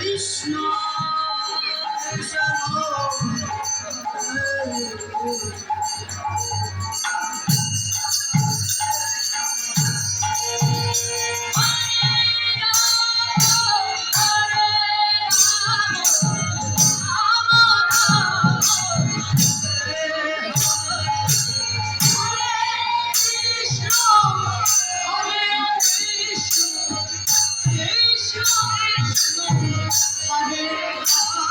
Krishna, Krishna.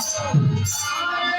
Thank you.